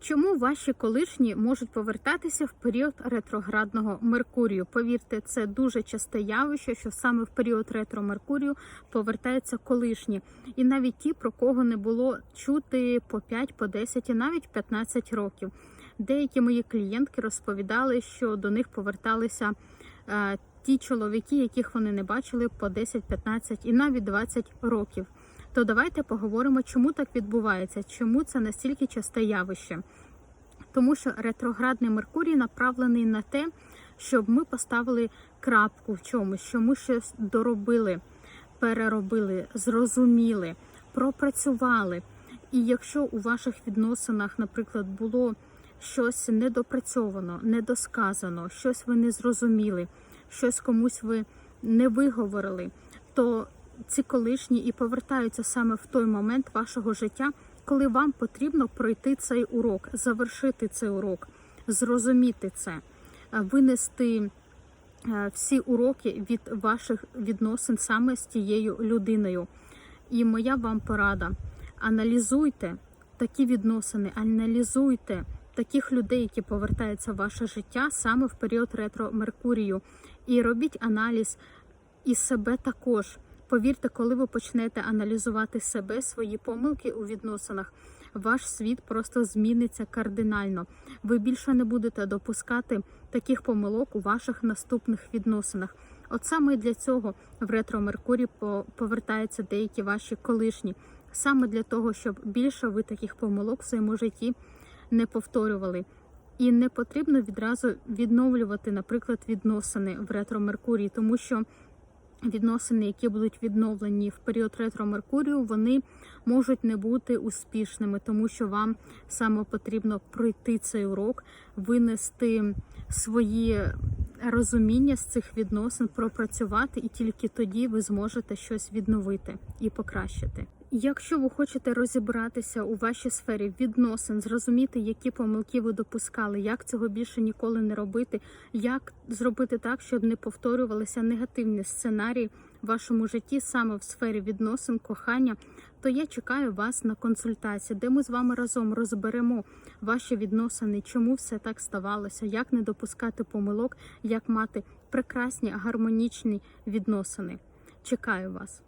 Чому ваші колишні можуть повертатися в період ретроградного Меркурію? Повірте, це дуже часте явище, що саме в період ретро Меркурію повертаються колишні, і навіть ті, про кого не було чути по 5, по 10 і навіть 15 років. Деякі мої клієнтки розповідали, що до них поверталися е, ті чоловіки, яких вони не бачили по 10, 15 і навіть 20 років. То давайте поговоримо, чому так відбувається, чому це настільки часте явище. Тому що ретроградний Меркурій направлений на те, щоб ми поставили крапку в чомусь, що ми щось доробили, переробили, зрозуміли, пропрацювали. І якщо у ваших відносинах, наприклад, було щось недопрацьовано, недосказано, щось ви не зрозуміли, щось комусь ви не виговорили, то ці колишні і повертаються саме в той момент вашого життя, коли вам потрібно пройти цей урок, завершити цей урок, зрозуміти це, е, винести е, всі уроки від ваших відносин саме з тією людиною. І моя вам порада: аналізуйте такі відносини, аналізуйте таких людей, які повертаються в ваше життя саме в період ретро Меркурію, і робіть аналіз і себе також. Повірте, коли ви почнете аналізувати себе, свої помилки у відносинах, ваш світ просто зміниться кардинально. Ви більше не будете допускати таких помилок у ваших наступних відносинах. От саме для цього в ретро Меркурій по- повертаються деякі ваші колишні, саме для того, щоб більше ви таких помилок в своєму житті не повторювали. І не потрібно відразу відновлювати, наприклад, відносини в ретро Меркурій, тому що відносини, які будуть відновлені в період ретро Меркурію, вони можуть не бути успішними, тому що вам саме потрібно пройти цей урок, винести свої розуміння з цих відносин, пропрацювати, і тільки тоді ви зможете щось відновити і покращити. Якщо ви хочете розібратися у вашій сфері відносин, зрозуміти, які помилки ви допускали, як цього більше ніколи не робити, як зробити так, щоб не повторювалися негативні сценарії в вашому житті саме в сфері відносин, кохання, то я чекаю вас на консультації, де ми з вами разом розберемо ваші відносини, чому все так ставалося, як не допускати помилок, як мати прекрасні гармонічні відносини. Чекаю вас.